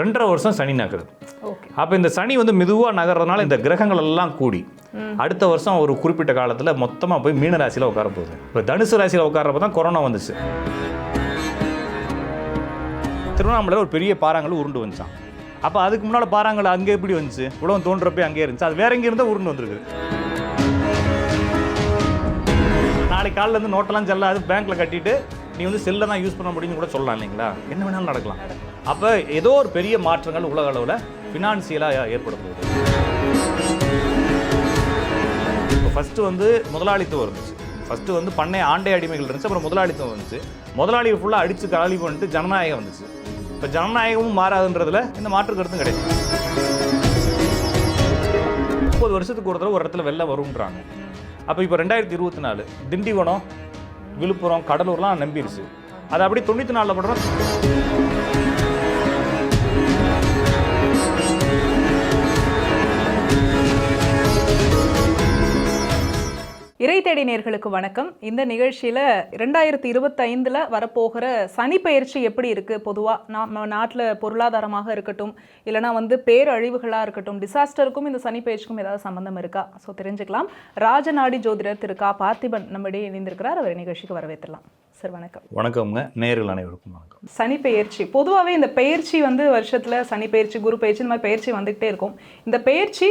ரெண்டரை வருஷம் சனி நகருது. அப்போ இந்த சனி வந்து மெதுவாக நகர்றதுனால இந்த கிரகங்கள் எல்லாம் கூடி அடுத்த வருஷம் ஒரு குறிப்பிட்ட காலத்தில் மொத்தமாக போய் மீன ராசியில் உட்கார போகுது. இப்போ தனுசு ராசியில் உட்காரப்ப தான் கொரோனா வந்துச்சு. திருவண்ணாமலையில் ஒரு பெரிய பாறாங்கல் உருண்டு வந்துச்சான் அப்போ அதுக்கு முன்னால் பாறாங்கல் அங்கே எப்படி வந்துச்சு? உலகம் தோன்றப்பே அங்கே இருந்துச்சு. அது வேற எங்கே இருந்தால் உருண்டு வந்திருக்கு நாளைக்கு காலைல இருந்து நோட்டெல்லாம் செல்லாது பேங்க்கில் கட்டிட்டு நீ வந்து செல்லை தான் யூஸ் பண்ண முடியும்னு கூட சொல்லலாம் இல்லைங்களா? என்ன வேணாலும் நடக்கலாம். அப்போ ஏதோ ஒரு பெரிய மாற்றங்கள் உலக அளவில் ஃபினான்சியலாக ஏற்பட போகுது இப்போ ஃபஸ்ட்டு வந்து முதலாளித்துவம் இருந்துச்சு. ஃபஸ்ட்டு வந்து பண்ணை ஆண்டை அடிமைகள் இருந்துச்சு அப்புறம் முதலாளித்துவம் வந்துச்சு. முதலாளியை ஃபுல்லாக அடித்து காலி பண்ணிட்டு ஜனநாயகம் வந்துச்சு. இப்போ ஜனநாயகமும் மாறாதுன்றதுல இந்த மாற்று கருத்தும் கிடையாது. முப்பது வருஷத்துக்கு ஒரு தடவை ஒரு இடத்துல வெளில வரும்ன்றாங்க. அப்போ இப்போ ரெண்டாயிரத்தி இருபத்தி நாலு திண்டிவனம் விழுப்புரம் கடலூர்லாம் நம்பிருச்சு. அது அப்படியே தொண்ணூற்றி நாலில் படுறோம். இறை தேடி நேர்களுக்கு வணக்கம். இந்த நிகழ்ச்சியில் ரெண்டாயிரத்தி இருபத்தைந்தில் வரப்போகிற சனி பயிற்சி எப்படி இருக்குது பொதுவாக நம்ம நாட்டில் பொருளாதாரமாக இருக்கட்டும் இல்லைனா வந்து பேரழிவுகளாக இருக்கட்டும் டிசாஸ்டருக்கும் இந்த சனி பயிற்சிக்கும் ஏதாவது சம்மந்தம் இருக்கா? ஸோ தெரிஞ்சுக்கலாம். ராஜநாடி ஜோதிடர் திரு கா. பார்த்திபன் நம்மிடையே இணைந்திருக்கிறார். அவர் நிகழ்ச்சிக்கு வரவேற்றலாம் சார் வணக்கம். வணக்கம்ங்க. நேரில் அனைவருக்கும் வணக்கம். சனி பெயர்ச்சி. பொதுவாகவே இந்த பெயர்ச்சி வந்து வருஷத்தில் சனி பெயர்ச்சி குரு பெயர்ச்சி இந்த மாதிரி பெயர்ச்சி வந்துகிட்டே இருக்கும். இந்த பெயர்ச்சி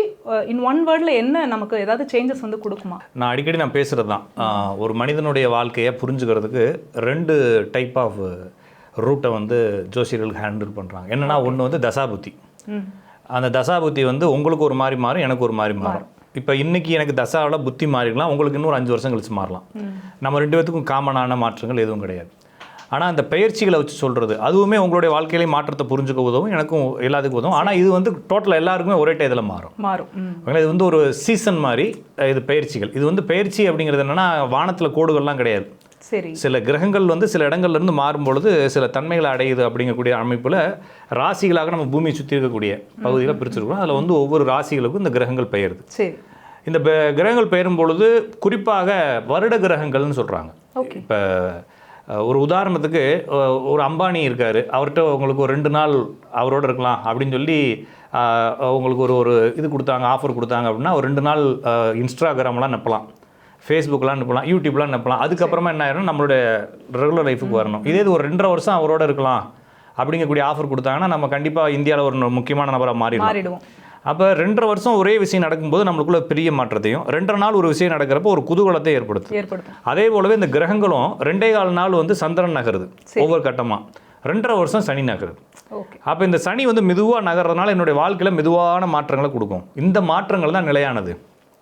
இன் ஒன் வேர்டில் என்ன நமக்கு ஏதாவது சேஞ்சஸ் வந்து கொடுக்குமா? நான் அடிக்கடி நான் பேசுகிறது தான். ஒரு மனிதனுடைய வாழ்க்கையை புரிஞ்சுக்கிறதுக்கு ரெண்டு டைப் ஆஃப் ரூட்டை வந்து ஜோசியர்கள் ஹேண்டில் பண்ணுறாங்க என்னென்னா ஒன்று வந்து தசாபுத்தி. அந்த தசாபுத்தி வந்து உங்களுக்கு ஒரு மாதிரி மாறும் எனக்கு ஒரு மாதிரி மாறும். இப்போ இன்னைக்கு எனக்கு தசாவில் புத்தி மாறிக்கலாம் உங்களுக்கு இன்னொரு அஞ்சு வருஷம் கழிச்சு மாறலாம். நம்ம ரெண்டு பேத்துக்கும் காமனான மாற்றங்கள் எதுவும் கிடையாது. ஆனால் அந்த பயிற்சிகளை வச்சு சொல்கிறது அதுவுமே உங்களுடைய வாழ்க்கையிலே மாற்றத்தை புரிஞ்சுக்க உதவும் எனக்கும் எல்லாத்துக்கும் உதவும். ஆனால் இது வந்து டோட்டலாக எல்லாருக்குமே ஒரே டயத்தில் மாறும். மாறும்? இது வந்து ஒரு சீசன் மாதிரி இது பயிற்சிகள் இது வந்து பயிற்சி அப்படிங்கிறது என்னென்னா வானத்தில் கோடுகள்லாம் கிடையாது. சரி. சில கிரகங்கள் வந்து சில இடங்கள்ல இருந்து மாறும் பொழுது சில தன்மைகளை அடையுது அப்படிங்கக்கூடிய அமைப்பில் ராசிகளாக நம்ம பூமியை சுற்றி இருக்கக்கூடிய பகுதிகளை பிரிச்சிருக்கோம். அதில் வந்து ஒவ்வொரு ராசிகளுக்கும் இந்த கிரகங்கள் பெயருது. சரி. இந்த ப- கிரகங்கள் பெயரும் பொழுது குறிப்பாக வருட கிரகங்கள்னு சொல்கிறாங்க இப்போ ஒரு உதாரணத்துக்கு ஒரு அம்பானி இருக்கார். அவர்கிட்ட உங்களுக்கு ஒரு ரெண்டு நாள் அவரோட இருக்கலாம் அப்படின்னு சொல்லி உங்களுக்கு ஒரு ஒரு இது கொடுத்தாங்க ஆஃபர் கொடுத்தாங்க அப்படின்னா ஒரு ரெண்டு நாள் இன்ஸ்டாகிராம்லாம் நப்பலாம். ஃபேஸ்புக்கெலாம் அனுப்பலாம் யூடியூப்லாம் அனுப்பலாம் அதுக்கப்புறமா என்ன ஆயிரும் நம்மளுடைய ரெகுலர் லைஃபுக்கு வரணும். இதே இது ஒரு ரெண்டரை வருஷம் அவரோட இருக்கலாம். அப்படிங்கக்கூடிய ஆஃபர் கொடுத்தாங்கன்னா நம்ம கண்டிப்பாக இந்தியாவில் ஒரு முக்கியமான நபராக மாறிடுவோம். அப்போ ரெண்டரை வருஷம் ஒரே விஷயம் நடக்கும்போது நம்மளுக்குள்ள பெரிய மாற்றத்தையும் ரெண்டரை நாள் ஒரு விஷயம் நடக்கிறப்போ ஒரு குதூகலத்தை ஏற்படுத்தும் ஏற்படுத்தும். அதே போலவே இந்த கிரகங்களும் ரெண்டே கால் நாள் வந்து சந்திரன் நகருது ஒவ்வொரு கட்டமாக ரெண்டரை வருஷம் சனி நகருது. அப்போ இந்த சனி வந்து மெதுவாக நகர்றதுனால என்னுடைய வாழ்க்கையில் மெதுவான மாற்றங்களை கொடுக்கும். இந்த மாற்றங்கள் தான் நிலையானது.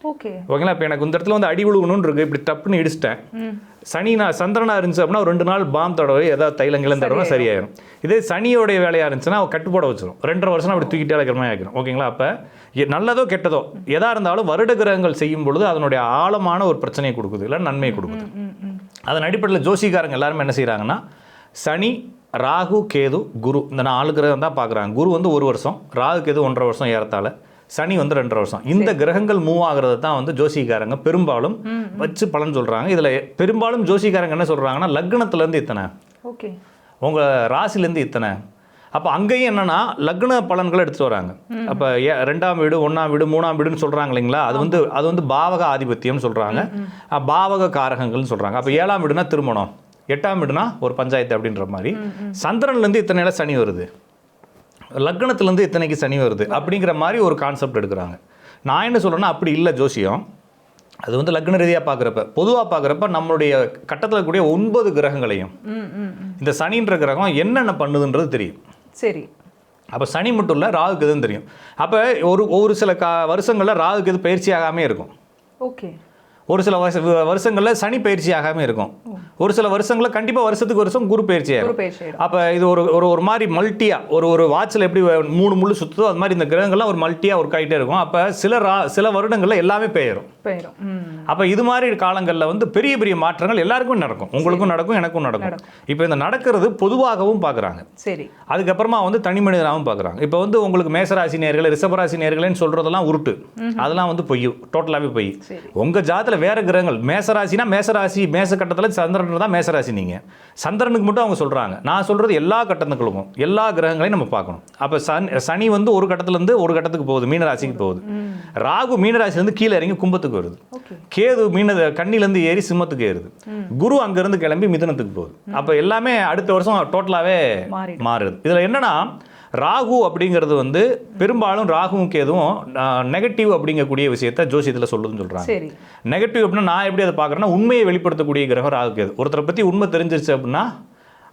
ஓகே ஓகேங்களா? இப்போ எனக்கு இந்த இடத்துல வந்து அடி விழுகணும்னு இருக்கு. இப்படி டப்புன்னு இடிச்சிட்டேன். சனி நான் சந்திரனா இருந்துச்சு அப்படின்னா ஒரு ரெண்டு நாள் பாம் தடவை ஏதாவது தைலங்களும் தடவை சரியாயிரும். இதே சனியோடைய வேலையாக இருந்துச்சுன்னா அவ கட்டுப்போட வச்சிரும். ரெண்டரை வருஷம் அப்படி தூக்கிட்டே இருக்கிற மாதிரி ஆகிரும். ஓகேங்களா? அப்போ நல்லதோ கெட்டதோ எதா இருந்தாலும் வருட கிரகங்கள் செய்யும் பொழுது அதனுடைய ஆழமான ஒரு பிரச்சனையை கொடுக்குது இல்லை நன்மையை கொடுக்குது. அதன் அடிப்படையில் ஜோசிகாரங்க எல்லாருமே என்ன செய்கிறாங்கன்னா சனி ராகு கேது குரு இந்த நாலு கிரகம் தான் பார்க்குறாங்க குரு வந்து ஒரு வருஷம் ராகு கேது ஒன்றரை வருஷம் ஏறத்தால சனி வந்து ரெண்டரை வருஷம். இந்த கிரகங்கள் மூவ் ஆகுறது தான் வந்து ஜோசிகாரங்க பெரும்பாலும் வச்சு பலன் சொல்கிறாங்க இதில் பெரும்பாலும் ஜோசிகாரங்க என்ன சொல்கிறாங்கன்னா லக்னத்துலேருந்து இத்தனை. ஓகே. உங்கள் ராசிலேருந்து இத்தனை. அப்போ அங்கேயும் என்னன்னா லக்ன பலன்களை எடுத்துட்டு வராங்க. அப்போ ரெண்டாம் வீடு ஒன்றாம் வீடு மூணாம் வீடுன்னு சொல்கிறாங்க இல்லைங்களா? அது வந்து அது வந்து பாவக ஆதிபத்தியம்னு சொல்கிறாங்க பாவக காரகங்கள்னு சொல்கிறாங்க அப்போ ஏழாம் வீடுனா திருமணம். எட்டாம் வீடுனா ஒரு பஞ்சாயத்து அப்படின்ற மாதிரி. சந்திரன்லேருந்து இத்தனை இடம் சனி வருது. லக்னத்துலேருந்து இத்தனைக்கு சனி வருது அப்படிங்கிற மாதிரி ஒரு கான்செப்ட் எடுக்கிறாங்க. நான் என்ன சொல்கிறேன்னா அப்படி இல்லை ஜோசியம். அது வந்து லக்ன ரீதியாக பார்க்குறப்ப பொதுவாக பார்க்குறப்ப நம்மளுடைய கட்டத்தில் இருக்கக்கூடிய ஒன்பது கிரகங்களையும் இந்த சனின்ற கிரகம் என்னென்ன பண்ணுதுன்றது தெரியும். சரி. அப்போ சனி மட்டும் இல்லை ராகுக்கு எதுவும் தெரியும். அப்போ ஒரு ஒரு சில கா வருஷங்களில் ராகுக்கு எது பயிற்சி ஆகாமே இருக்கும். ஓகே. ஒரு சில வருஷ வருஷங்களில் சனி பயிற்சி இருக்கும். ஒரு சில வருஷங்களில் கண்டிப்பாக வருஷத்துக்கு வருஷம் குரு பயிற்சி ஆகும். அப்போ இது ஒரு ஒரு ஒரு மாதிரி மல்ட்டியாக ஒரு ஒரு வாட்சில் எப்படி மூணு முள்ளு சுற்றுதோ அது மாதிரி இந்த கிரகங்கள்லாம் ஒரு மல்ட்டியாக ஒர்க் ஆகிட்டே இருக்கும். அப்போ சில ரா சில வருடங்களில் எல்லாமே பெயரும். அப்போ இது மாதிரி காலங்களில் வந்து பெரிய பெரிய மாற்றங்கள் எல்லாருக்கும் நடக்கும். உங்களுக்கும் நடக்கும் எனக்கும் நடக்கும். இப்போ இந்த நடக்கிறது பொதுவாகவும் பார்க்குறாங்க சரி. அதுக்கப்புறமா வந்து தனி மனிதனாகவும் பார்க்குறாங்க இப்போ வந்து உங்களுக்கு மேசராசி நேர்கள் ரிஷபராசி நேர்களேன்னு சொல்கிறதெல்லாம் உருட்டு. அதெல்லாம் வந்து பொய் டோட்டலாகவே பொய். உங்கள் ஜாதத்தில் வேற கிரகங்கள். மேசராசினா மேசராசி மேச கட்டத்தில் சந்திரன் தான் மேசராசி நீங்கள் சந்திரனுக்கு மட்டும் அவங்க சொல்கிறாங்க நான் சொல்கிறது எல்லா கட்டத்துக்களுக்கும் எல்லா கிரகங்களையும் நம்ம பார்க்கணும். அப்போ சனி சனி வந்து ஒரு கட்டத்துலேருந்து ஒரு கட்டத்துக்கு போகுது மீனராசிக்கு போகுது. ராகு மீனராசிலேருந்து கீழே இறங்கி கும்பத்துக்கு வருது. கேது மீன கண்ணிலேருந்து ஏறி சிம்மத்துக்கு ஏறுது. குரு அங்கேருந்து கிளம்பி மிதுனத்துக்கு போகுது. அப்போ எல்லாமே அடுத்த வருஷம் டோட்டலாகவே. மாறுது. இதில் என்னன்னா ராகு அப்படிங்கிறது வந்து பெரும்பாலும் ராகுவும் கேதுவும் நெகட்டிவ் அப்படிங்கக்கூடிய விஷயத்த ஜோசியத்தில் சொல்லுதுன்னு சொல்கிறாங்க நெகட்டிவ் அப்படின்னா நான் எப்படி அதை பார்க்குறேன்னா உண்மையை வெளிப்படுத்தக்கூடிய கிரகம் ராகு கேது ஒருத்தரை பற்றி உண்மை தெரிஞ்சிருச்சு அப்படின்னா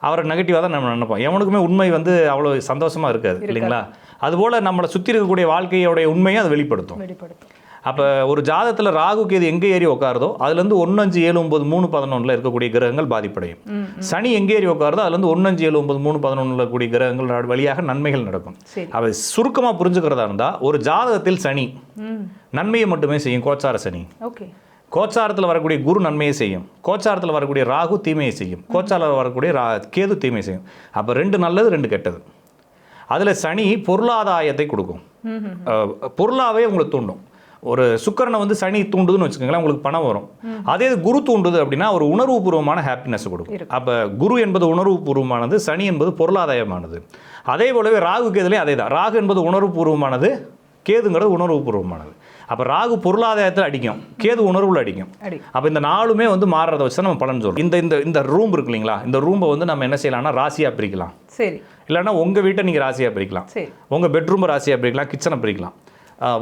அவரை நெகட்டிவாக தான் நம்ம நினைப்போம். எவனுக்குமே உண்மை வந்து அவ்வளோ சந்தோஷமாக இருக்காது இல்லைங்களா? அதுபோல் நம்மளை சுற்றி இருக்கக்கூடிய வாழ்க்கையோடைய உண்மையை அது வெளிப்படுத்தும். வெளிப்படுத்தும். அப்போ ஒரு ஜாதகத்தில் ராகு கேது எங்கே ஏறி உட்காருதோ அதுலேருந்து ஒன்று அஞ்சு ஏழு ஒம்பது மூணு பதினொன்றில் இருக்கக்கூடிய கிரகங்கள் பாதிப்படையும். சனி எங்கே ஏறி உட்காருதோ அதுலேருந்து ஒன்று அஞ்சு ஏழு ஒம்பது மூணு பதினொன்றில் இருக்கக்கூடிய கிரகங்கள் வழியாக நன்மைகள் நடக்கும். அதை சுருக்கமாக புரிஞ்சுக்கிறதா இருந்தால் ஒரு ஜாதகத்தில் சனி நன்மையை மட்டுமே செய்யும் கோச்சார சனி. ஓகே. கோச்சாரத்தில் வரக்கூடிய குரு நன்மையை செய்யும். கோச்சாரத்தில் வரக்கூடிய ராகு தீமையை செய்யும். கோச்சாரத்தில் வரக்கூடிய ரா கேது தீமை செய்யும். அப்போ ரெண்டு நல்லது ரெண்டு கெட்டது. அதில் சனி பொருளாதாயத்தை கொடுக்கும். பொருளாவே உங்களுக்கு தூண்டும். ஒரு சுக்கரனை வந்து சனி தூண்டுதுன்னு வச்சுக்கோங்களேன் உங்களுக்கு பணம் வரும். அதே இது குரு தூண்டுது அப்படின்னா ஒரு உணர்வுபூர்வமான ஹாப்பினஸ் கொடுக்கும். அப்போ குரு என்பது உணர்வுபூர்வமானது சனி என்பது பொருளாதாயமானது. அதே போலவே ராகு கேதுலேயும் அதே தான். ராகு என்பது உணர்வுபூர்வமானது கேதுங்கிறது உணர்வுபூர்வமானது. அப்போ ராகு பொருளாதாரத்தில் அடிக்கும். கேது உணர்வுல அடிக்கும். அடி அப்போ இந்த நாளுமே வந்து மாறுறத வச்சு நம்ம பலன் சொல்றோம். இந்த இந்த இந்த ரூம் இருக்கு இல்லைங்களா இந்த ரூமை வந்து நம்ம என்ன செய்யலாம்னா ராசியாக பிரிக்கலாம். சரி. இல்லைன்னா உங்கள் வீட்டை நீங்கள் ராசியாக பிரிக்கலாம். உங்கள் பெட்ரூம் ராசியாக பிரிக்கலாம் கிச்சனை பிரிக்கலாம்.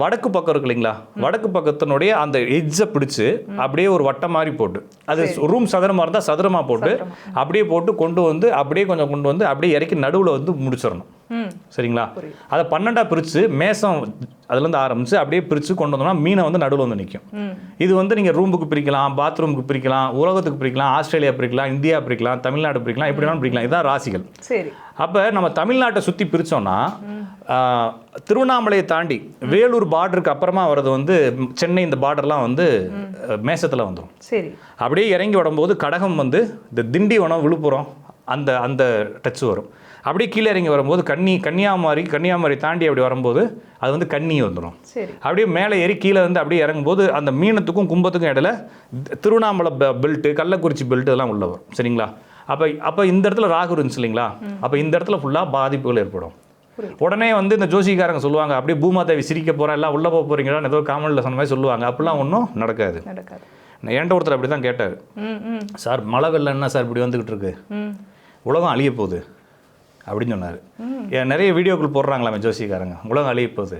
வடக்கு பக்கம் இருக்கு இல்லைங்களா? வடக்கு பக்கத்தினுடைய அந்த எட்ஜை பிடிச்சு அப்படியே ஒரு வட்டம் மாதிரி போட்டு அது ரூம் சதுரமாக இருந்தால் சதுரமாக போட்டு அப்படியே போட்டு கொண்டு வந்து அப்படியே கொஞ்சம் கொண்டு வந்து அப்படியே இறக்கி நடுவில் வந்து முடிச்சிடணும். சரிங்களா? அதை பன்னெண்டா பிரித்து மேசம் அதுலேருந்து ஆரம்பித்து அப்படியே பிரித்து கொண்டு வந்தோம்னா மீனை வந்து நடுவில் வந்து நிற்கும் இது வந்து நீங்கள் ரூமுக்கு பிரிக்கலாம் பாத்ரூமுக்கு பிரிக்கலாம் உலகத்துக்கு பிரிக்கலாம் ஆஸ்திரேலியா பிரிக்கலாம் இந்தியா பிரிக்கலாம் தமிழ்நாடு பிரிக்கலாம் எப்படி வேணாலும் பிரிக்கலாம். இதுதான் ராசிகள். சரி. அப்போ நம்ம தமிழ்நாட்டை சுற்றி பிரித்தோம்னா திருவண்ணாமலையை தாண்டி வேலூர் பார்டருக்கு அப்புறமா வர்றது வந்து சென்னை இந்த பார்டர்லாம் வந்து மேசத்தில் வந்துடும் சரி. அப்படியே இறங்கி வரும்போது கடகம் வந்து இந்த திண்டிவனம் விழுப்புரம் அந்த அந்த டச் வரும். அப்படியே கீழே இறங்கி வரும்போது கன்னி கன்னியாகுமரி கன்னியாகுமரி தாண்டி அப்படி வரும்போது அது வந்து கன்னி வந்துடும் அப்படியே மேலே ஏறி கீழே வந்து அப்படியே இறங்கும்போது அந்த மீனத்துக்கும் கும்பத்துக்கும் இடையில திருவண்ணாமலை பெல்ட்டு கள்ளக்குறிச்சி பெல்ட் இதெல்லாம் உள்ள வரும். சரிங்களா? அப்போ அப்போ இந்த இடத்துல ராகு இருந்துச்சு இல்லைங்களா? அப்போ இந்த இடத்துல ஃபுல்லாக பாதிப்புகள் ஏற்படும். உடனே வந்து இந்த ஜோசிக்காரங்க சொல்லுவாங்க அப்படியே பூமாதேவி சிரிக்க போகிறேன் எல்லாம் உள்ளே போக போகிறீங்களான்னு ஏதோ காமெடியில் சொன்ன மாதிரி சொல்லுவாங்க. அப்படிலாம் ஒன்றும் நடக்காது. என்கிட்ட ஒருத்தர் அப்படி தான் கேட்டார் சார் மழை வெள்ளம் என்ன சார் இப்படி வந்துக்கிட்டு இருக்கு. உலகம் அழிய போகுது. அப்படின்னு சொன்னார். நிறைய வீடியோக்கள் போடுறாங்களாமே ஜோசிக்காரங்க உலகம் அழிய போகுது.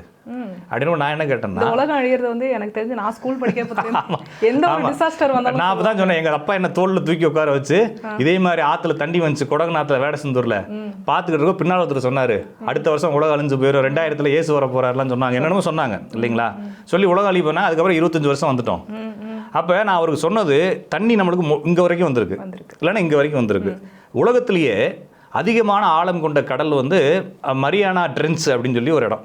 அப்படின்னு நான் என்ன கேட்டேன்னா உலகம் அழியிறது வந்து எனக்கு தெரிஞ்சு நான் ஸ்கூல் படிக்க எந்த ஒரு டிசாஸ்டர் வந்தாலும் நான் அப்பதான் சொன்னேன் எங்க அப்பா என்ன தோல்ல தூக்கி உட்கார வச்சு இதே மாதிரி ஆத்துல தண்ணி வந்துச்சு கொடகுநாத்துல வேடசந்தூர்ல. பாத்துக்கிட்டு இருக்க பின்னால் ஒருத்தர் சொன்னாரு அடுத்த வருஷம் உலகம் அழிஞ்சு போயிடும் ரெண்டாயிரத்துல ஏசு வர போறாருலாம் சொன்னாங்க. என்னென்னமோ சொன்னாங்க இல்லைங்களா? சொல்லி உலகம் அழி போனா அதுக்கப்புறம் இருபத்தஞ்சு வருஷம் வந்துட்டோம். அப்ப நான் அவருக்கு சொன்னது தண்ணி நம்மளுக்கு இங்க வரைக்கும் வந்திருக்கு. வந்திருக்கு. இல்லைன்னா இங்க வரைக்கும் வந்திருக்கு. உலகத்திலேயே அதிகமான ஆழம் கொண்ட கடல் வந்து மரியானா ட்ரென்ச் அப்படின்னு சொல்லி ஒரு இடம்.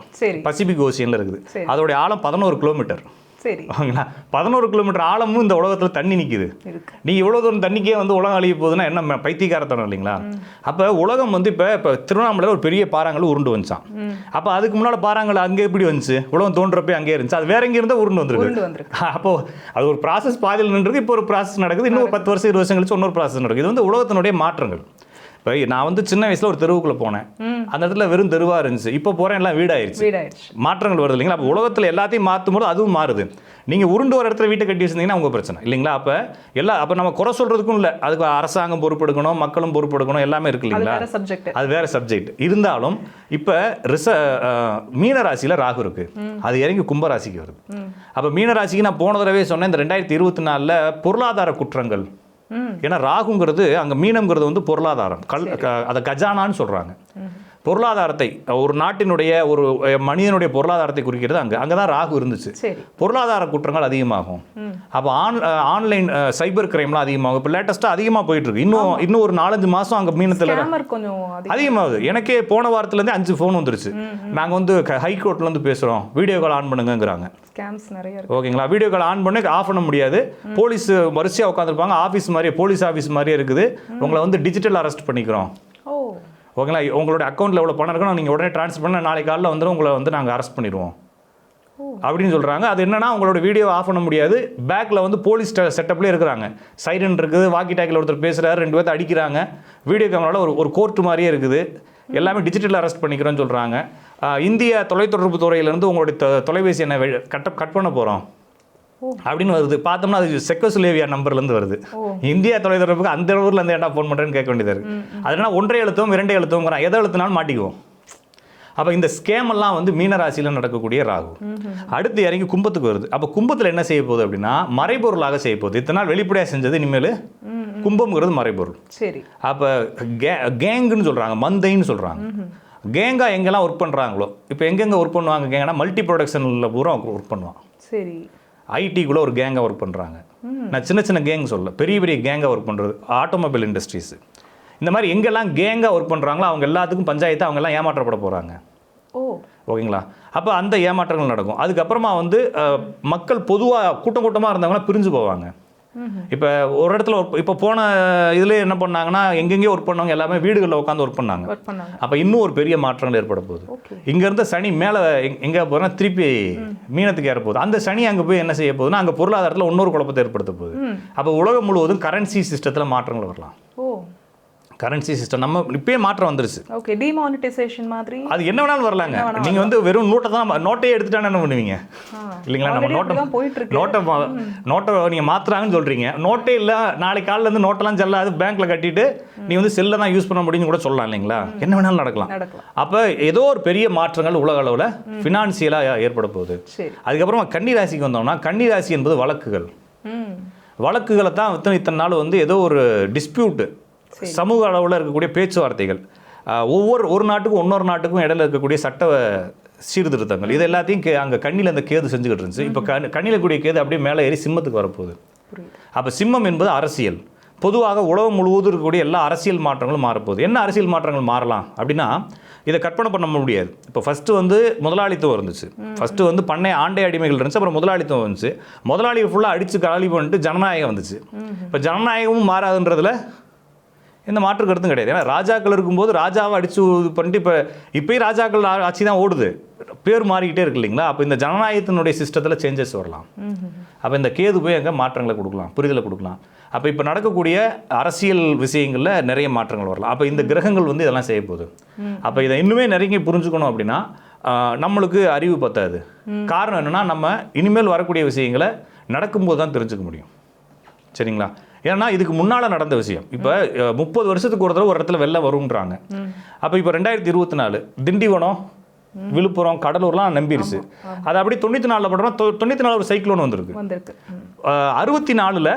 பசிபிக் ஓசியன்ல இருக்குது. அதோடைய ஆழம் பதினோரு கிலோமீட்டர். சரி. ஓகேங்களா? பதினோரு கிலோமீட்டர் ஆழமும் இந்த உலகத்தில் தண்ணி நிற்கிது நீ இவ்வளோ தூரம் தண்ணிக்கே வந்து உலகம் அழிய போகுதுன்னா என்ன பைத்தியக்காரத்தனம் இல்லைங்களா? அப்போ உலகம் வந்து இப்போ இப்போ திருவண்ணாமலையில் ஒரு பெரிய பாறாங்கல் உருண்டு வந்துச்சான் அப்போ அதுக்கு முன்னால் பாறாங்கல் அங்கே எப்படி வந்துச்சு? உலகம் தோன்றப்பே அங்கே இருந்துச்சு. அது வேற எங்கே இருந்தால் உருண்டு வந்திருக்கு. உருண்டு வந்திருக்கு. அப்போ அது ஒரு ப்ராசஸ் பாதியில் நின்றுருக்கு இப்போ ஒரு ப்ராசஸ் நடக்குது. இன்னும் ஒரு பத்து வருஷம் இருபது வருஷம் கழிச்சு இன்னொரு ப்ராசஸ் நடக்குது. இது வந்து உலகத்தினுடைய மாற்றங்கள். இப்போ நான் வந்து சின்ன வயசில் ஒரு தெருவுக்குள்ளே போனேன். அந்த இடத்துல வெறும் தெருவாக இருந்துச்சு. இப்போ போகிறேன் எல்லாம் வீடாயிருச்சு. மாற்றங்கள் வருது இல்லைங்களா? அப்போ உலகத்தில் எல்லாத்தையும் மாற்றும் போது அதுவும் மாறுது. நீங்கள் உருண்டு ஒரு இடத்துல வீட்டை கட்டி வச்சிருந்தீங்கன்னா உங்கள் பிரச்சனை இல்லைங்களா? அப்போ எல்லா அப்போ நம்ம குறை சொல்கிறதுக்கும் இல்லை. அதுக்கு அரசாங்கம் பொறுப்பெடுக்கணும் மக்களும் பொறுப்பெடுக்கணும் எல்லாமே இருக்கு இல்லைங்களா? அது வேற சப்ஜெக்ட் இருந்தாலும் இப்போ ரிச மீன ராசியில ராகு இருக்கு. அது இறங்கி கும்பராசிக்கு வருது. அப்போ மீன ராசிக்கு நான் போன தடவை சொன்னேன் இந்த ரெண்டாயிரத்தி இருபத்தி நாலில் பொருளாதார குற்றங்கள். ஏன்னா ராகுங்கிறது அங்கே மீனம்ங்கிறது வந்து பொருளாதாரம். கல் அதை கஜானான்னு சொல்கிறாங்க பொருளாதாரத்தை ஒரு நாட்டினுடைய ஒரு மனிதனுடைய பொருளாதாரத்தை குறிக்கிறது அங்கே. அங்கே தான் ராகு இருந்துச்சு. பொருளாதார குற்றங்கள் அதிகமாகும். அப்போ ஆன் ஆன்லைன் சைபர் கிரைம்லாம் அதிகமாகும். இப்போ லேட்டஸ்ட்டாக அதிகமாக போயிட்டு இருக்கு இன்னும் இன்னும் ஒரு நாலஞ்சு மாதம் அங்கே மீனத்தில் அதிகமாகுது. எனக்கே போன வாரத்துலேருந்தே அஞ்சு ஃபோன் வந்துருச்சு. நாங்கள் வந்து ஹைகோர்ட்லேருந்து பேசுகிறோம் வீடியோ கால் ஆன் இருக்கு. ஓகேங்களா? வீடியோ கால் ஆன் பண்ணி ஆஃப் பண்ண முடியாது. போலீஸ் வரிசையாக உட்காந்துருப்பாங்க ஆஃபீஸ் மாதிரியே போலீஸ் ஆஃபீஸ் மாதிரியே இருக்குது. உங்களை வந்து டிஜிட்டல் அரெஸ்ட் பண்ணிக்கிறோம். ஓகேங்களா? உங்களோட அக்கௌண்ட்டில் எவ்வளோ பணம் இருக்கணும் நீங்கள் உடனே ட்ரான்ஸ்ஃபர் பண்ண நாளைக்கு காலையில் வந்துடும் உங்களை வந்து நாங்கள் அரெஸ்ட் பண்ணிடுவோம். அப்படின்னு சொல்கிறாங்க அது என்னன்னா உங்களோட வீடியோ ஆஃப் பண்ண முடியாது. பேக்கில் வந்து போலீஸ் செட்டப்லேயே இருக்கிறாங்க. சைரன் இருக்குது வாக்கி டாக்கில் ஒருத்தர் பேசுகிறாரு ரெண்டு பேர்த்த அடிக்கிறாங்க. வீடியோ கேமராவில் ஒரு ஒரு கோர்ட் மாதிரியே இருக்குது. எல்லாமே டிஜிட்டல் அரெஸ்ட் பண்ணிக்கிறோன்னு சொல்கிறாங்க இந்திய தொலைத்தொடர்பு துறையிலேருந்து உங்களுடைய தொலைபேசி என்ன கட்ட கட் பண்ண போகிறோம் அப்படின்னு வருது. பார்த்தோம்னா அது செக்கோசுலேவியா நம்பர்லேருந்து வருது. இந்தியா தொலைத்தொடர்புக்கு அந்த ஊரில் இருந்து ஏன்டா ஃபோன் பண்ணுறேன்னு கேட்க வேண்டியது இருக்கு. அதனால் ஒன்றை எழுத்தும் இரண்டை எழுத்துங்கிறான் எதை எழுத்துனாலும் மாட்டிக்குவோம். அப்போ இந்த ஸ்கேம் எல்லாம் வந்து மீனராசியில் நடக்கக்கூடிய ராகு. அடுத்து இறங்கி கும்பத்துக்கு வருது. அப்போ கும்பத்தில் என்ன செய்ய போகுது அப்படின்னா மறைபொருளாக செய்ய போகுது. இத்தனை நாள் வெளிப்படையாக செஞ்சது இனிமேல் கும்பம்ங்கிறது மறைபொருள். சரி. அப்போ கே கேங்குன்னு சொல்கிறாங்க மந்தைன்னு சொல்கிறாங்க கேங்கா எங்கெல்லாம் ஒர்க் பண்ணுறாங்களோ இப்போ எங்கெங்கே ஒர்க் பண்ணுவாங்க கேங்கன்னா மல்டி ப்ரொடக்ஷனில் பூரா ஒர்க் பண்ணுவான். சரி. ஐடிக்குள்ளே ஒரு கேங்காக ஒர்க் பண்ணுறாங்க நான் சின்ன சின்ன கேங் சொல்ல பெரிய பெரிய கேங்காக ஒர்க் பண்ணுறது ஆட்டோமொபைல் இண்டஸ்ட்ரீஸ் இந்த மாதிரி எங்கெல்லாம் கேங்காக ஒர்க் பண்ணுறாங்களோ அவங்க எல்லாத்துக்கும் பஞ்சாயத்து அவங்க எல்லாம் ஏமாற்றப்பட போகிறாங்க ஓ. ஓகேங்களா? அப்போ அந்த ஏமாற்றங்கள் நடக்கும். அதுக்கப்புறமா வந்து மக்கள் பொதுவாக கூட்டம் கூட்டமாக இருந்தவங்கன்னா பிரிஞ்சு போவாங்க. இப்போ ஒரு இடத்துல இப்போ போன இதில் என்ன பண்ணாங்கன்னா எங்கெங்கேயோ ஒர்க் பண்ணவங்க எல்லாமே வீடுகளில் உட்காந்து ஒர்க் பண்ணாங்க. அப்போ இன்னும் ஒரு பெரிய மாற்றங்கள் ஏற்பட போகுது. இங்கேருந்து சனி மேலே எங்கே போகிறோன்னா திருப்பி மீனத்துக்கு ஏற போகுது. அந்த சனி அங்கே போய் என்ன செய்ய போகுதுன்னா அங்கே பொருளாதாரத்தில் இன்னொரு குழப்பத்தை ஏற்படுத்த போகுது. அப்போ உலகம் முழுவதும் கரன்சி சிஸ்டத்தில் மாற்றங்கள் வரலாம். ஓ. கரன்சி சிஸ்டம் நம்ம இப்பயே மாற்றம் வந்துருச்சு. ஓகே டிமானிட்டைசேஷன் மாதிரி அது என்ன வேணாலும் வரலாங்க. நீங்க வந்து வெறும் நோட்டை தான் நோட்டையே எடுத்துட்டானே என்ன பண்ணுவீங்க. இல்லைங்களா? நம்ம நோட்டை போயிட்டு இருக்கு நோட்டை நோட்டை நீங்க மாத்துறாங்கன்னு சொல்றீங்க. நோட்டே இல்ல நாளைக்கு காலையில இருந்து நோட்டெல்லாம் செல்லாது பேங்க்ல கட்டிட்டு நீ வந்து செல்ல தான் யூஸ் பண்ண முடியும்னு கூட சொல்லலாம் இல்லைங்களா? என்ன வேணாலும் நடக்கலாம். அப்ப ஏதோ ஒரு பெரிய மாற்றங்கள் உலக அளவுல ஃபினான்சியலா ஏற்பட போகுது. அதுக்கப்புறமா கன்னி ராசிக்கு வந்தோம்னா கன்னி ராசி என்பது வழக்குகள். வழக்குகளை தான் இத்தனை இத்தனை நாள் வந்து ஏதோ ஒரு டிஸ்பியூட்டு சமூக அளவில் இருக்கக்கூடிய பேச்சுவார்த்தைகள் ஒவ்வொரு ஒரு நாட்டுக்கும் இன்னொரு நாட்டுக்கும் இடையில இருக்கக்கூடிய சட்ட சீர்திருத்தங்கள் இது எல்லாத்தையும் கே அங்கே கண்ணியில் அந்த கேது செஞ்சுக்கிட்டு இருந்துச்சு. இப்போ கண் கண்ணில் கூடிய கேது அப்படியே மேலே ஏறி சிம்மத்துக்கு வரப்போகுது. அப்போ சிம்மம் என்பது அரசியல். பொதுவாக உலகம் முழுவதும் இருக்கக்கூடிய எல்லா அரசியல் மாற்றங்களும் மாறப்போகுது. என்ன அரசியல் மாற்றங்கள் மாறலாம் அப்படின்னா இதை கற்பனை பண்ண முடியாது. இப்போ ஃபஸ்ட்டு வந்து முதலாளித்துவம் இருந்துச்சு. ஃபஸ்ட்டு வந்து பண்ணை ஆண்டை அடிமைகள் இருந்துச்சு. அப்புறம் முதலாளித்துவம் வந்துச்சு. முதலாளியை ஃபுல்லாக அடித்து காலி பண்ணிட்டு ஜனநாயகம் வந்துச்சு. இப்போ ஜனநாயகமும் மாறாதுன்றதுல எந்த மாற்று கருத்தும் கிடையாது. ஏன்னா ராஜாக்கள் இருக்கும்போது ராஜாவை அடிச்சு இது பண்ணிட்டு இப்போ இப்போயும் ராஜாக்கள் ஆட்சி தான் ஓடுது. பேர் மாறிக்கிட்டே இருக்கு இல்லைங்களா? அப்போ இந்த ஜனநாயகத்தினுடைய சிஸ்டத்தில் சேஞ்சஸ் வரலாம். அப்போ இந்த கேது போய் அங்கே மாற்றங்களை கொடுக்கலாம் புரிதலை கொடுக்கலாம். அப்போ இப்போ நடக்கக்கூடிய அரசியல் விஷயங்களில் நிறைய மாற்றங்கள் வரலாம். அப்போ இந்த கிரகங்கள் வந்து இதெல்லாம் செய்ய போகுது. அப்போ இதை இன்னுமே நிறைய புரிஞ்சுக்கணும் அப்படின்னா நம்மளுக்கு அறிவு பத்தாது. காரணம் என்னன்னா நம்ம இனிமேல் வரக்கூடிய விஷயங்களை நடக்கும்போது தான் தெரிஞ்சுக்க முடியும். சரிங்களா? ஏன்னா இதுக்கு முன்னால் நடந்த விஷயம். இப்போ முப்பது வருஷத்துக்கு ஒரு தடவை ஒரு இடத்துல வெள்ளம் வரும்ன்றாங்க. அப்போ இப்போ ரெண்டாயிரத்தி இருபத்தி நாலு திண்டிவனம் விழுப்புரம் கடலூர்லாம் நம்பிருச்சு. அது அப்படி தொண்ணூற்றி நாலில் படுறோம். தொண்ணூற்றி நாலு ஒரு சைக்ளோன் வந்திருக்கு. அறுபத்தி நாலில்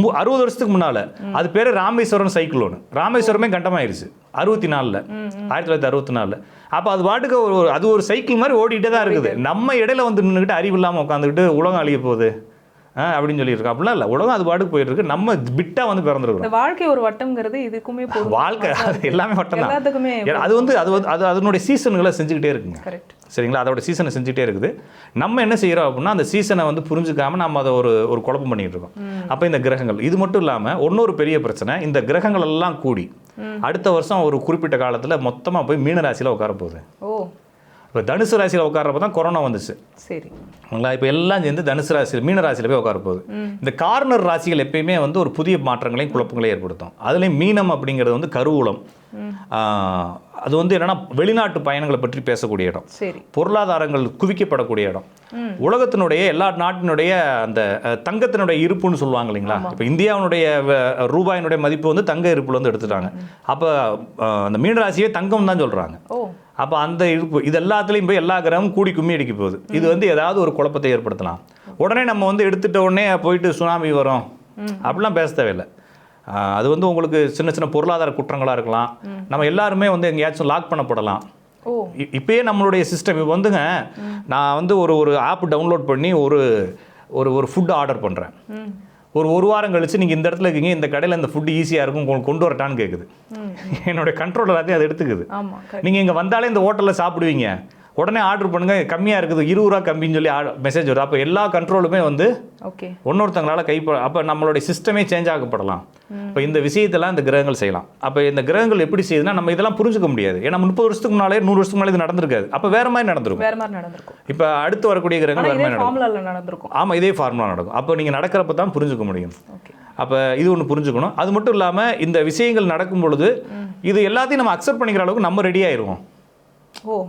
மு அறுபது வருஷத்துக்கு முன்னால் அது பேர் ராமேஸ்வரம் சைக்ளோன் ராமேஸ்வரமே கண்டமாயிருச்சு. அறுபத்தி நாலில் ஆயிரத்தி தொள்ளாயிரத்தி அறுபத்தி நாலில். அப்போ அது பாட்டுக்கு ஒரு அது ஒரு சைக்கிள் மாதிரி ஓடிட்டே தான் இருக்குது. நம்ம இடையில வந்து நின்றுக்கிட்டு அறிவு இல்லாமல் உட்காந்துக்கிட்டு உலகம் அழிய போகுது. அப்படின்னு சொல்லியிருக்கோம் அப்படிலாம் இல்லை. உலகம் அது பாட்டுக்கு போயிட்டு இருக்கு நம்ம பிட்டா வந்து பிறந்திருக்கிறோம். வாழ்க்கை ஒரு வட்டம்ங்கிறது இதுக்குமே வாழ்க்கை அது எல்லாமே வட்டம் தான். எல்லாத்துக்குமே அது வந்து அது வந்து அது அதனுடைய சீசன்களை செஞ்சுக்கிட்டே இருக்குங்க. கரெக்ட் சரிங்களா? அதோட சீசனை செஞ்சுட்டே இருக்குது. நம்ம என்ன செய்கிறோம் அப்படின்னா அந்த சீசனை வந்து புரிஞ்சுக்காம நம்ம அதை ஒரு ஒரு குழப்பம் பண்ணிட்டு இருக்கோம். அப்போ இந்த கிரகங்கள் இது மட்டும் இல்லாமல் இன்னொரு பெரிய பிரச்சனை இந்த கிரகங்கள் எல்லாம் கூடி அடுத்த வருஷம் ஒரு குறிப்பிட்ட காலத்தில் மொத்தமாக போய் மீன ராசியில் உட்கார போகுது. ஓ. இப்போ தனுசு ராசியில் உட்காரப்ப தான் கொரோனா வந்துச்சு. சரி. சரிங்களா இப்போ எல்லாம் சேர்ந்து தனுசு ராசியில் மீன ராசியில் போய் உட்கார போகுது. இந்த கார்னர் ராசிகள் எப்பயுமே வந்து ஒரு புதிய மாற்றங்களையும் குழப்பங்களையும் ஏற்படுத்தும். அதுலேயும் மீனம் அப்படிங்கிறது வந்து கருவூலம். அது வந்து என்னன்னா வெளிநாட்டு பயணங்களை பற்றி பேசக்கூடிய இடம். சரி. பொருளாதாரங்கள் குவிக்கப்படக்கூடிய இடம். உலகத்தினுடைய எல்லா நாட்டினுடைய அந்த தங்கத்தினுடைய இருப்புன்னு சொல்லுவாங்க இல்லைங்களா? இப்போ இந்தியாவினுடைய ரூபாயினுடைய மதிப்பு வந்து தங்க இருப்புல வந்து எடுத்துட்டாங்க. அப்போ அந்த மீனராசியே தங்கம் தான் சொல்கிறாங்க அப்போ அந்த இருப்பு இது எல்லாத்துலேயும் போய் எல்லா கிரகமும் கூடி கும்மி அடிக்க போகுது. இது வந்து ஏதாவது ஒரு குழப்பத்தை ஏற்படுத்தலாம். உடனே நம்ம வந்து எடுத்துட்ட உடனே போயிட்டு சுனாமி வரும். அப்படிலாம் பேச தேவையில்லை. அது வந்து உங்களுக்கு சின்ன சின்ன பொருளாதார குற்றங்களாக இருக்கலாம். நம்ம எல்லாருமே வந்து எங்கேயாச்சும் லாக் பண்ணப்படலாம். இப்பயே நம்மளுடைய சிஸ்டம் இப்போ வந்துங்க நான் வந்து ஒரு ஒரு ஆப் டவுன்லோட் பண்ணி ஒரு ஒரு ஒரு ஃபுட் ஆர்டர் பண்ணுறேன் ஒரு ஒரு வாரம் கழிச்சு நீங்கள் இந்த இடத்துல இருக்கீங்க இந்த கடையில் இந்த ஃபுட்டு ஈஸியாக இருக்கும் கொண்டு வரட்டான்னு கேட்குது என்னுடைய கண்ட்ரோல் எல்லாத்தையும் அது எடுத்துக்குது. நீங்கள் இங்கே வந்தாலே இந்த ஹோட்டலில் சாப்பிடுவீங்க. உடனே ஆர்டர் பண்ணுங்க கம்மியாக இருக்குது இருபது ரூபா கம்மின்னு சொல்லி மெசேஜ் வருது. அப்போ எல்லா கண்ட்ரோலுமே வந்து ஓகே இன்னொருத்தங்களால கை அப்போ நம்மளுடைய சிஸ்டமே சேஞ்ச் ஆகப்படலாம் இப்போ இந்த விஷயத்தெல்லாம் இந்த கிரகங்கள் செய்யலாம். அப்போ இந்த கிரகங்கள் எப்படி செய்யுதுன்னா நம்ம இதெல்லாம் புரிஞ்சுக்க முடியாது. ஏன்னா முப்பது வருஷத்துக்கு முன்னாலே நூறு வருஷத்துக்கு முன்னாலே இது நடந்திருக்காது. அப்போ வேற மாதிரி நடந்திருக்கும். வேற மாதிரி நடந்திருக்கும். இப்போ அடுத்து வரக்கூடிய கிரகங்கள் வேற மாதிரி நடக்கும். நடந்திருக்கும். ஆமாம் இதே ஃபார்முலா நடக்கும். அப்போ நீங்கள் நடக்கிறப்ப தான் புரிஞ்சுக்க முடியும். ஓகே அப்போ இது ஒன்று புரிஞ்சுக்கணும். அது மட்டும் இல்லாமல் இந்த விஷயங்கள் நடக்கும் பொழுது இது எல்லாத்தையும் நம்ம அக்செப்ட் பண்ணிக்கிற அளவுக்கு நம்ம ரெடி ஆயிடுவோம்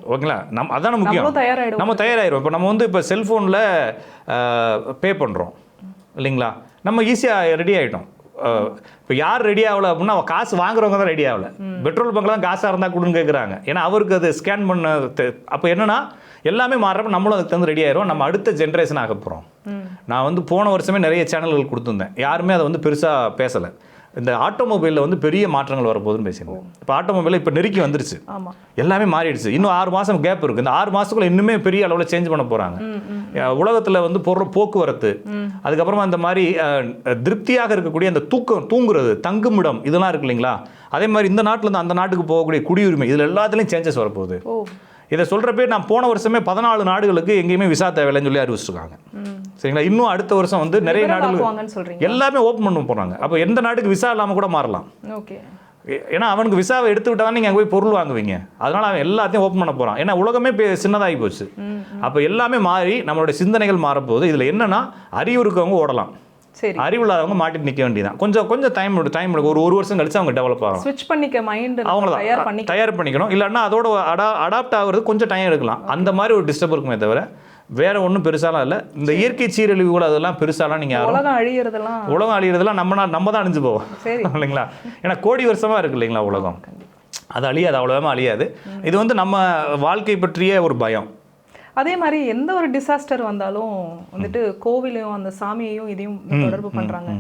ஓகேங்களா? நம் அதான முக்கியம். நம்ம தயாராகிடும் இப்போ நம்ம வந்து இப்போ செல்ஃபோனில் பே பண்ணுறோம் இல்லைங்களா? நம்ம ஈஸியாக ரெடி ஆகிட்டோம் இப்போ யார் ரெடி ஆகல அப்படின்னா அவன் காசு வாங்குறவங்க தான் ரெடி ஆகல. பெட்ரோல் பங்க்லாம் காசாக இருந்தால் கொடுன்னு கேட்குறாங்க ஏன்னா அவருக்கு அது ஸ்கேன் பண்ண அப்போ என்னன்னா எல்லாமே மாறுறப்ப நம்மளும் அதுக்கு தகுந்து ரெடி ஆயிரும் நம்ம அடுத்த ஜென்ரேஷன் ஆக போகிறோம் நான் வந்து போன வருஷமே நிறைய சேனல்கள் கொடுத்துருந்தேன். யாருமே அதை வந்து பெருசாக பேசலை. இந்த ஆட்டோமொபைலில் வந்து பெரிய மாற்றங்கள் வரப்போகுதுன்னு பேசியிருந்தேன். இப்போ ஆட்டோமொபைல் இப்போ நெருக்கி வந்துருச்சு. எல்லாமே மாறிடுச்சு. இன்னும் ஆறு மாதம் கேப் இருக்குது இந்த ஆறு மாதத்துக்குள்ள இன்னுமே பெரிய அளவில் சேஞ்ச் பண்ண போகிறாங்க உலகத்தில் வந்து பொருள் போக்குவரத்து அதுக்கப்புறமா இந்த மாதிரி திருப்தியாக இருக்கக்கூடிய அந்த தூக்கம் தூங்குறது தங்குமிடம் இதெல்லாம் இருக்கு இல்லைங்களா? அதே மாதிரி இந்த நாட்டுல இருந்து அந்த நாட்டுக்கு போகக்கூடிய குடியுரிமை இதில் எல்லாத்துலேயும் சேஞ்சஸ் வரப்போகுது. இதை சொல்கிறப்பே நான் போன வருஷமே பதினாலு நாடுகளுக்கு எங்கேயுமே விசா தேவையில்லைன்னு சொல்லி அறிவிச்சிருக்காங்க. சரிங்களா? இன்னும் அடுத்த வருஷம் வந்து நிறைய நாடுகள் எல்லாமே ஓப்பன் பண்ண போகிறாங்க அப்போ எந்த நாட்டுக்கு விசா இல்லாமல் கூட மாறலாம். ஓகே. ஏன்னா அவனுக்கு விசாவை எடுத்து விட்டா நீங்கள் அங்கே போய் பொருள் வாங்குவீங்க. அதனால அவன் எல்லாத்தையும் ஓப்பன் பண்ண போகிறான் ஏன்னா உலகமே சின்னதாகி போச்சு. அப்போ எல்லாமே மாறி நம்மளுடைய சிந்தனைகள் மாறப்போகுது. இதில் என்னன்னா அறிவு இருக்கவங்க ஓடலாம். சரி. அறிவு இல்லாதவங்க மாட்டிட்டு நிற்க வேண்டியதான் கொஞ்சம் கொஞ்சம் டைம் டைம் ஒரு ஒரு வருஷம் கழிச்சு அவங்க டெவலப் ஆகலாம் ஸ்விட்ச் பண்ணிக்க மைண்ட் அவங்கள தயார் பண்ணி தயார் பண்ணிக்கணும். இல்லைன்னா அதோட அடா அடாப்ட் ஆகுறது கொஞ்சம் டைம் எடுக்கலாம். அந்த மாதிரி ஒரு டிஸ்டர்ப் இருக்குமே தவிர வேற ஒன்றும் பெருசாலாம் இல்லை. இந்த இயற்கை சீரழிவுகள் அதெல்லாம் பெருசாலாம் நீங்கள் உலகம் அழியறதெல்லாம் உலகம் அழியிறதெல்லாம் நம்ம நம்ம தான் அழிஞ்சு போவோம். சரி. இல்லைங்களா? ஏன்னா கோடி வருஷமா இருக்கு இல்லைங்களா உலகம்? அது அழியாது அவ்வளோதான் அழியாது. இது வந்து நம்ம வாழ்க்கை பற்றிய ஒரு பயம். அதே மாதிரி எந்த ஒரு டிசாஸ்டர் வந்தாலும் வந்துட்டு கோவிலையும் அந்த சாமியையும் இதையும் தொடர்பு பண்றாங்க.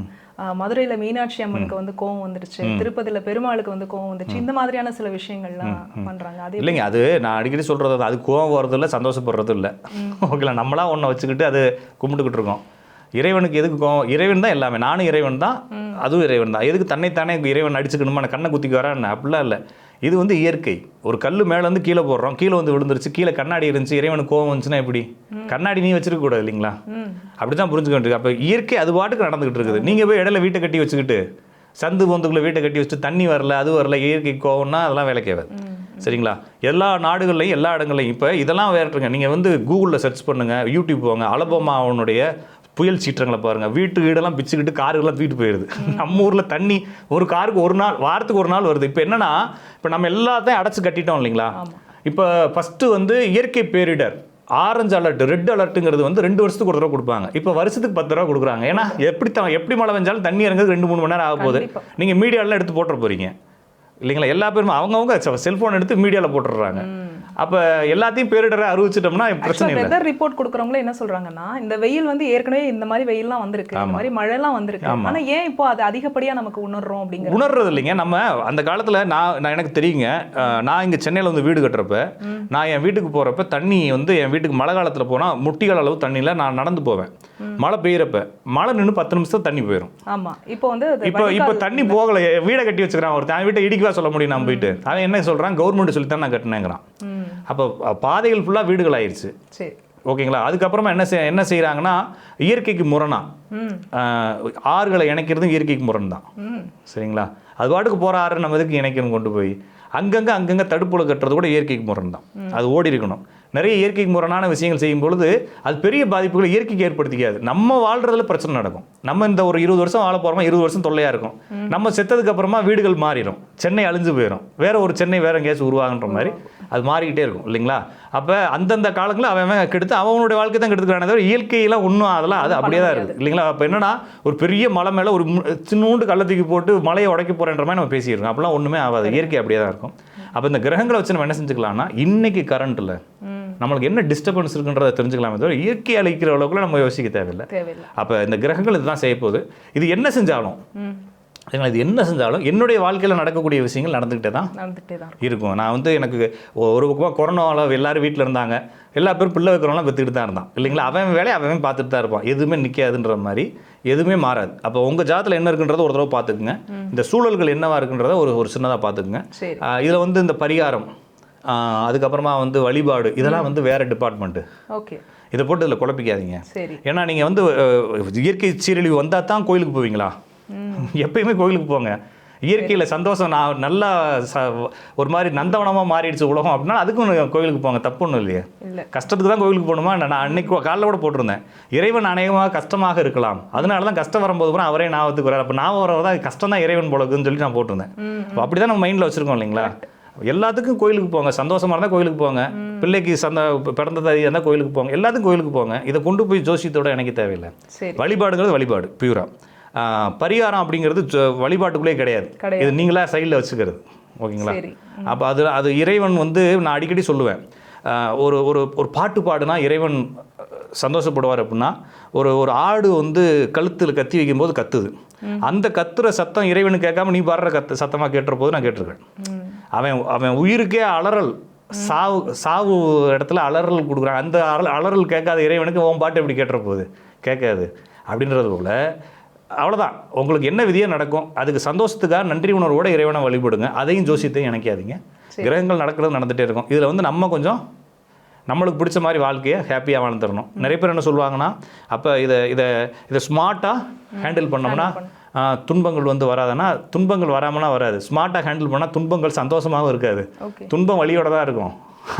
மதுரையில மீனாட்சி அம்மனுக்கு வந்து கோவம் வந்துருச்சு. திருப்பதியில பெருமாளுக்கு வந்து கோவம் வந்துருச்சு. இந்த மாதிரியான சில விஷயங்கள்லாம் பண்றாங்க. அதே இல்லைங்க அது நான் அடிக்கடி சொல்கிறது அது கோவம் வர்றது இல்லை. சந்தோஷப்படுறது இல்லை ஓகேங்களா நம்மளா ஒன்றை வச்சுக்கிட்டு அது கும்பிட்டுக்கிட்டு இருக்கோம். இறைவனுக்கு எதுக்கு கோவம் இறைவன் தான் எல்லாமே. நானும் இறைவன் தான் அதுவும் இறைவன் தான். எதுக்கு தன்னைத்தானே இறைவன் அடிச்சுக்கணுமா? நான் கண்ணை குத்திக்கு வரேன் அப்படிலாம் இல்லை. இது வந்து இயற்கை. ஒரு கல் மேலேருந்து கீழே போடுறோம். கீழே வந்து விழுந்துருச்சு. கீழே கண்ணாடி இருந்துச்சு. இறைவனுக்கு கோவம் வந்துச்சுன்னா எப்படி? கண்ணாடி நீ வச்சிருக்க கூடாது இல்லைங்களா? அப்படி தான் புரிஞ்சுக்க வேண்டியது. அப்போ இயற்கை அது பாட்டுக்கு நடந்துகிட்டு இருக்குது. நீங்கள் போய் இடையில வீட்டை கட்டி வச்சுக்கிட்டு சந்து பொந்துக்குள்ள வீட்டை கட்டி வச்சுட்டு தண்ணி வரல அது வரல இயற்கை கோவம்னா அதெல்லாம் வேலைக்கு ஆகாது. சரிங்களா? எல்லா நாடுகள்லையும் எல்லா இடங்கள்லையும் இப்போ இதெல்லாம் வேறுங்க நீங்கள் வந்து கூகுளில் சர்ச் பண்ணுங்கள் யூடியூப் போங்க. அலபோமா அவனுடைய புயல் சீற்றங்களை பாருங்கள் வீட்டு வீடெல்லாம் பிச்சுக்கிட்டு காருகள்லாம் தூக்கிட்டு போயிடுது நம்ம ஊரில் தண்ணி ஒரு காருக்கு ஒரு நாள் வாரத்துக்கு ஒரு நாள் வருது. இப்போ என்னன்னா இப்போ நம்ம எல்லாத்தையும் அடைச்சு கட்டிட்டோம் இல்லைங்களா? இப்போ ஃபஸ்ட்டு வந்து இயற்கை பேரிடர் ஆரஞ்சு அலர்ட் ரெட் அலர்ட்டுங்கிறது வந்து ரெண்டு வருஷத்துக்கு ஒரு தடவை கொடுப்பாங்க. இப்போ வருஷத்துக்கு பத்து ரூபா கொடுக்குறாங்க. ஏன்னா எப்படி த எப்படி மழை பெஞ்சாலும் தண்ணி இறங்குறது ரெண்டு மூணு மணி நேரம் ஆக போகுது. நீங்கள் மீடியாலாம் எடுத்து போட்டுற போகிறீங்க இல்லைங்களா? எல்லா பேரும் அவங்கவுங்க செல்ஃபோன் எடுத்து மீடியாவில் போட்டுடுறாங்க. அப்போ எல்லாத்தையும் பேரிடரை அறிவிச்சிட்டோம்னா பிரச்சனை இல்லை. வெதர் ரிப்போர்ட் கொடுக்குறவங்களே என்ன சொல்றாங்கன்னா இந்த வெயில் வந்து ஏற்கனவே இந்த மாதிரி வெயில்லாம் வந்திருக்கு இந்த மாதிரி மழைலாம் வந்திருக்கு. ஆனா ஏன் இப்போ அது அதிகப்படியா நமக்கு உணர்றோம் அப்படிங்கிற உணர்றது இல்லைங்க. நம்ம அந்த காலத்தில் நான் நான் எனக்கு தெரியுங்க. நான் இங்கே சென்னையில் வந்து வீடு கட்டுறப்ப நான் என் வீட்டுக்கு போகிறப்ப தண்ணி வந்து என் வீட்டுக்கு மழை காலத்தில் போனால் முட்டிகள் அளவு தண்ணியில் நான் நடந்து போவேன். மழை பெய்யறப்ப மழை நின்று பத்து நிமிஷம் தண்ணி போயிடும் ஆமா இப்போ வந்து இப்போ இப்போ தண்ணி போகல வீடை கட்டி வச்சுக்கிறான் ஒருத்தன் அவன் வீட்டை இடிக்கவா சொல்ல முடியும் நான் போயிட்டு அவன் என்ன சொல்கிறான் கவர்மெண்ட் சொல்லி தான் நான் கட்டினேங்கிறான். அப்போ பாதைகள் ஃபுல்லாக வீடுகள் ஆயிடுச்சு ஓகேங்களா? அதுக்கப்புறமா என்ன செய் என்ன செய்கிறாங்கன்னா இயற்கைக்கு முரணா. ஆறுகளை இணைக்கிறதும் இயற்கைக்கு முரண் தான் சரிங்களா? அது பாட்டுக்கு போகிற ஆறு நம்ம எதுக்கு இணைக்கணும் கொண்டு போய்? அங்கங்கே அங்கங்கே தடுப்புல கட்டுறது கூட இயற்கைக்கு முரண் தான் அது ஓடி இருக்கணும் நிறைய இயற்கைக்கு முரணான விஷயங்கள் செய்யும் பொழுது அது பெரிய பாதிப்புகளை இயற்கைக்கு ஏற்படுத்திக்காது. நம்ம வாழ்றதுல பிரச்சனை நடக்கும். நம்ம இந்த ஒரு இருபது வருஷம் வாழ போகிறோமா இருபது வருஷம் தொல்லையாக இருக்கும். நம்ம செத்ததுக்கு அப்புறமா வீடுகள் மாறிடும். சென்னை அழிஞ்சு போயிடும். வேற ஒரு சென்னை வேற எங்கேயாச்சும் உருவாகுன்ற மாதிரி அது மாறிக்கிட்டே இருக்கும் இல்லைங்களா? அப்போ அந்தந்த காலங்களில் அவன் கெடுத்து அவனுடைய வாழ்க்கை தான் கெடுத்துக்கிறானே தவிர இயற்கையெல்லாம் ஒன்றும் அதெல்லாம் அது அப்படியே தான் இருக்குது இல்லைங்களா? அப்போ என்னன்னா ஒரு பெரிய மலை மேலே ஒரு சின்னூண்டு கல்லை தூக்கி போட்டு மலையை உடைக்க போகிறேன்ற மாதிரி நம்ம பேசியிருக்கோம். அப்போலாம் ஒன்றுமே ஆகாது. இயற்கை அப்படியே தான் இருக்கும். அப்போ இந்த கிரகங்களை வச்சு நம்ம என்ன செஞ்சுக்கலாம்னா இன்னைக்கு கரண்ட்டில் நம்மளுக்கு என்ன டிஸ்டர்பன்ஸ் இருக்குன்றதை தெரிஞ்சுக்கலாமே தவிர இயற்கை அழிக்கிற அளவுக்குலாம் நம்ம யோசிக்க தேவையில்லை. அப்போ இந்த கிரகங்கள் இதுதான் செய்ய போகுது. இது என்ன செஞ்சாலும் சரிங்களா இது என்ன செஞ்சாலும் என்னுடைய வாழ்க்கையில் நடக்கக்கூடிய விஷயங்கள் நடந்துக்கிட்டே தான் நடந்துகிட்டே தான். இருக்கும். நான் வந்து எனக்கு ஒரு பக்கமாக கொரோனாவில் எல்லாரும் வீட்டில் இருந்தாங்க. எல்லா பேரும் பிள்ளை வைக்கிறவங்களாம் பெற்றுக்கிட்டு தான் இருந்தான். இல்லைங்களா? அவன் வேலையை அவன் பார்த்துட்டு தான் இருப்பான். எதுவுமே நிற்காதுன்ற மாதிரி எதுவுமே மாறாது. அப்போ உங்கள் ஜாதத்தில் என்ன இருக்குன்றத ஒரு தடவை பார்த்துக்குங்க. இந்த சூழல்கள் என்னவா இருக்குன்றத ஒரு ஒரு சின்னதாக பார்த்துக்குங்க. இதில் வந்து இந்த பரிகாரம். அதுக்கப்புறமா வந்து வழிபாடு இதெல்லாம் வந்து வேறு டிபார்ட்மெண்ட்டு ஓகே. இதை போட்டு இதில் குழப்பிக்காதீங்க. சரி. ஏன்னா நீங்கள் வந்து இயற்கை சீரழிவு வந்தால் தான் கோயிலுக்கு போவீங்களா? எப்பயுமே கோயிலுக்கு போங்க. இயற்கையில் சந்தோஷம் நான் நல்லா ச ஒரு மாதிரி நந்தவனமாக மாறிடுச்சு உலகம் அப்படின்னா அதுக்கும் கோயிலுக்கு போங்க. தப்பு ஒன்றும் இல்லையே. இல்ல. கஷ்டத்துக்கு தான் கோயிலுக்கு போகணுமா? நான் அன்னைக்கு காலைல கூட போட்டிருந்தேன். இறைவன் அநேகமாக கஷ்டமாக இருக்கலாம். அதனால தான் கஷ்டம் வரும்போது கூட அவரே ஞாபகத்துக்கு வரார் அப்போ ஞாபகம் வரதான் தான் கஷ்டம் தான் இறைவன் போலக்குன்னு சொல்லி நான் போட்டிருந்தேன். அப்போ அப்படி தான் நம்ம மைண்டில் வச்சுருக்கோம் இல்லைங்களா? எல்லாத்துக்கும் கோயிலுக்கு போங்க. சந்தோஷமாக இருந்தால் கோயிலுக்கு போங்க. பிள்ளைக்கு சந்த பிறந்த தேதி இருந்தால் கோயிலுக்கு போங்க. எல்லாத்துக்கும் கோயிலுக்கு போங்க. இதை கொண்டு போய் ஜோசியத்தோட எனக்கு தேவையில்லை. வழிபாடுங்கிறது வழிபாடு பியூரா பரிகாரம் அப்படிங்கிறது ஜ- வழிபாட்டுக்குள்ளே கிடையாது. இது நீங்களா சைடில் வச்சுக்கிறது. ஓகேங்களா? அப்போ அது அது இறைவன் வந்து நான் அடிக்கடி சொல்லுவேன். ஒரு ஒரு ஒரு பாட்டு பாடுனா இறைவன் சந்தோஷப்படுவார் அப்படின்னா ஒரு ஒரு ஆடு வந்து கழுத்தில் கத்தி வைக்கும்போது கத்துது. அந்த கத்துற சத்தம் இறைவனுக்கு கேட்காம நீ பாடுற கத்து சத்தமாக கேட்டுற போது நான் கேட்டிருக்கேன். அவன் அவன் உயிருக்கே அலறல். சாவு சாவு இடத்துல அலறல் கொடுக்குறான். அந்த அலறல் அலறல் கேட்காத இறைவனுக்கு உன் பாட்டு எப்படி கேட்டுற போகுது? கேட்காது. அப்படின்றது போல அவ்வளோதான் உங்களுக்கு என்ன விதியாக நடக்கும். அதுக்கு சந்தோஷத்துக்காக நன்றி உணர்வோட இறைவனை வழிபடுங்க. அதையும் ஜோசியத்தையும் இணைக்காதீங்க. கிரகங்கள் நடக்கிறது நடந்துகிட்டே இருக்கும். இதில் வந்து நம்ம கொஞ்சம் நம்மளுக்கு பிடிச்ச மாதிரி வாழ்க்கையை ஹாப்பியாக வாழ்ந்துடணும். நிறைய பேர் என்ன சொல்லுவாங்கன்னா அப்போ இதை இதை இதை ஸ்மார்ட்டாக ஹேண்டில் பண்ணோம்னா துன்பங்கள் வந்து வராதுன்னா துன்பங்கள் வராமனா வராது. ஸ்மார்ட்டாக ஹேண்டில் பண்ணால் துன்பங்கள் சந்தோஷமாகவும் இருக்காது. துன்பம் வலியோட தான் இருக்கும்.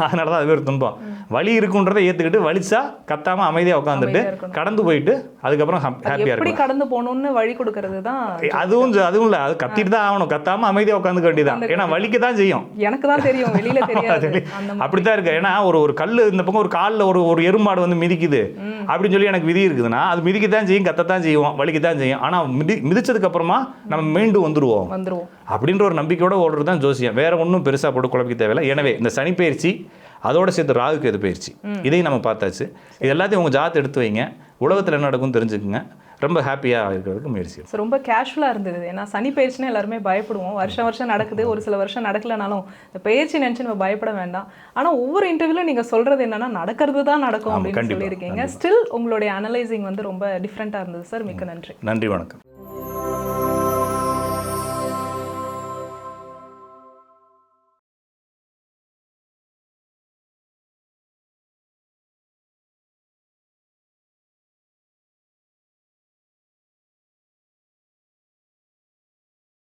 அதனால தான் அது பேர் துன்பம். வலி இருக்குன்றதை ஏற்றுக்கிட்டு வலிச்சா கத்தாமல் அமைதியாக உட்காந்துட்டு. கடந்து போயிட்டு அதுக்கப்புறம் ஹாப்பியாக இருக்கும் கடந்து போகணும்னு வழி கொடுக்கறது தான் அதுவும் அதுவும் இல்லை. அது கத்திட்டு தான் ஆகணும். கத்தாமல் அமைதியாக உட்காந்துக்க வேண்டியதான் ஏன்னா வலிக்க தான் செய்யும். எனக்கு தான் தெரியும். வெளியில அப்படித்தான் இருக்கு. ஏன்னா ஒரு ஒரு கல் இந்த பக்கம் ஒரு காலில் ஒரு ஒரு எருமாடு வந்து மிதிக்குது. அப்படின்னு சொல்லி எனக்கு விதி இருக்குதுன்னா அது மிதிக்க தான் செய்யும் கத்தத்தான் செய்வோம் வலிக்க தான் செய்யும். ஆனால் மிதி மிதிச்சதுக்கு அப்புறமா நம்ம மீண்டும் வந்துருவோம். வந்துருவோம். அப்படின்ற ஒரு நம்பிக்கையோட ஓடுறது தான் ஜோசியம். வேற ஒன்றும் பெருசாக போட்டு குழப்பிக்க தேவையில்லை. எனவே இந்த சனி பயிற்சி அதோட சேர்த்து ராகு கேது பயிற்சி? இதையும் நம்ம பார்த்தாச்சு. இது எல்லாத்தையும் உங்கள் ஜாத் எடுத்து வைங்க. உலகத்தில் என்ன நடக்கும்னு தெரிஞ்சுக்குங்க. ரொம்ப ஹாப்பியாக இருக்கிறதுக்கு முயற்சி So, ரொம்ப கேஷுவலாக இருந்தது. ஏன்னா சனி பயிற்சினா எல்லாருமே பயப்படுவோம். வருஷம் வருஷம் நடக்குது. ஒரு சில வருஷம் நடக்கலனாலும் இந்த பயிற்சி நினைச்சு நம்ம பயப்பட வேண்டாம். ஆனா ஒவ்வொரு இன்டர்வியூல நீங்க சொல்றது என்னன்னா நடக்கிறது தான் நடக்கும் அப்படின்னு சொல்லியிருக்கீங்க. ஸ்டில் உங்களுடைய அனலைசிங் வந்து ரொம்ப டிஃப்ரெண்ட்டாக இருந்தது சார் மிக்க நன்றி. நன்றி வணக்கம்.